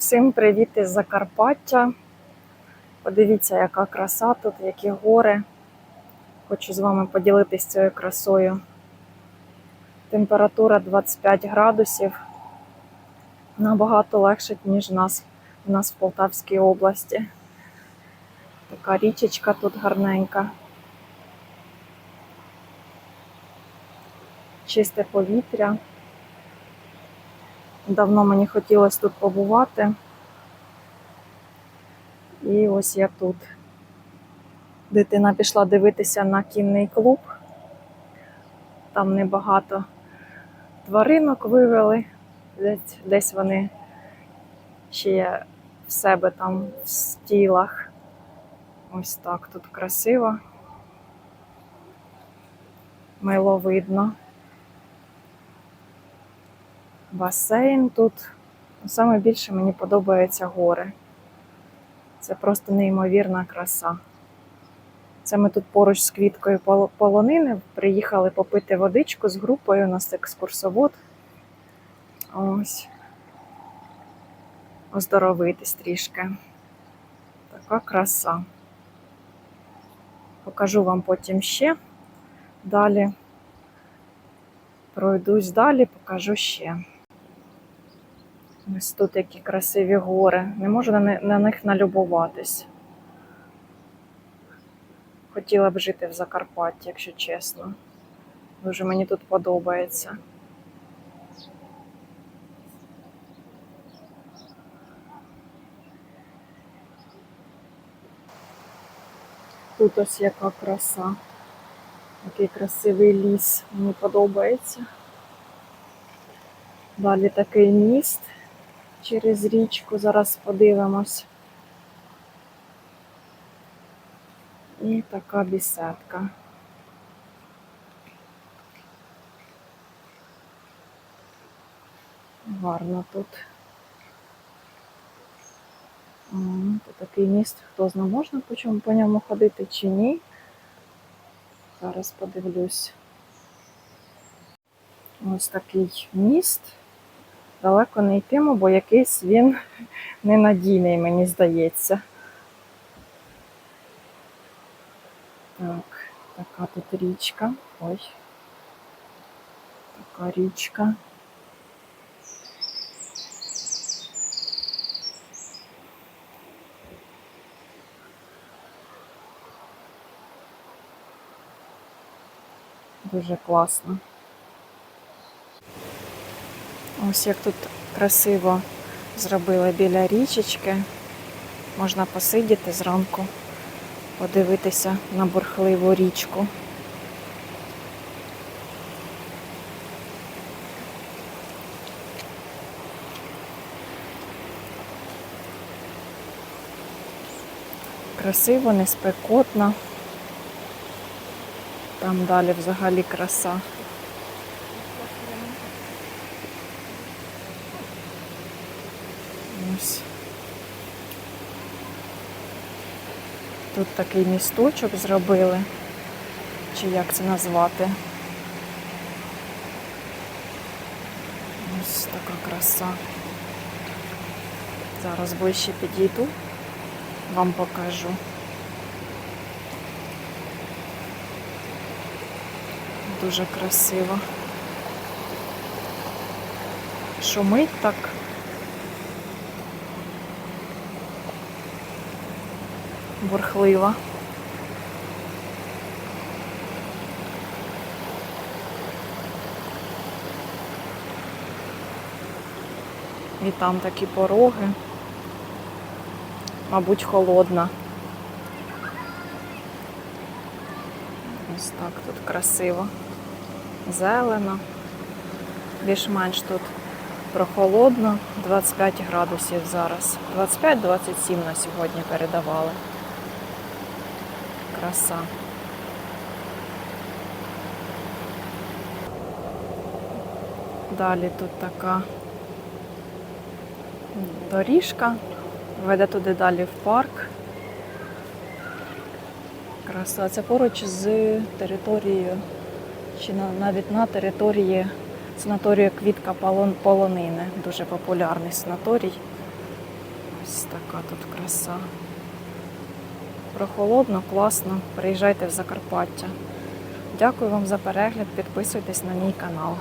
Всім привіт із Закарпаття. Подивіться, яка краса тут, які гори. Хочу з вами поділитися цією красою. Температура 25 градусів. Набагато легше, ніж нас, у нас в Полтавській області. Така річечка тут гарненька. Чисте повітря. Давно мені хотілося тут побувати. І ось я тут. Дитина пішла дивитися на кінний клуб. Там небагато тваринок вивели. Десь, десь вони ще в себе там в стілах. Ось так тут красиво. Миловидно басейн тут. Саме більше мені подобаються гори. Це просто неймовірна краса. Це ми тут поруч з квіткою полонини приїхали попити водичку з групою, у нас екскурсовод. Ось. Оздоровитись трішки. Така краса. Покажу вам потім ще далі. Пройдусь далі, покажу ще. Ось тут які красиві гори. Не можу на, них налюбуватись. Хотіла б жити в Закарпатті, якщо чесно. Дуже мені тут подобається. Тут ось яка краса. Який красивий ліс. Мені подобається. Далі такий міст через річку. Зараз подивимось. І така бісетка. Гарно тут. Тут такий міст, хто знає, можна по чому по ньому ходити чи ні. Зараз подивлюсь. Ось такий міст. Далеко не йтиму, бо якийсь він ненадійний, мені здається. Так, така тут річка. Ой. Така річка. Дуже класно. Ось як тут красиво зробили біля річечки. Можна посидіти зранку, подивитися на бурхливу річку. Красиво, не спекотно. Там далі взагалі краса. Ось. Тут такий місточок зробили, чи як це назвати. Ось така краса. Зараз ближче підійду, вам покажу. Дуже красиво. Шумить так. Бурхлива. І там такі пороги. Мабуть, холодна. Ось так тут красиво. Зелено. Більш-менш тут прохолодно. 25 градусів зараз. 25-27 на сьогодні передавали. Краса. Далі тут така доріжка, веде туди далі в парк. Краса. Це поруч з територією, чи навіть на території санаторію Квітка Полонини. Дуже популярний санаторій. Ось така тут краса. Прохолодно, класно. Приїжджайте в Закарпаття. Дякую вам за перегляд. Підписуйтесь на мій канал.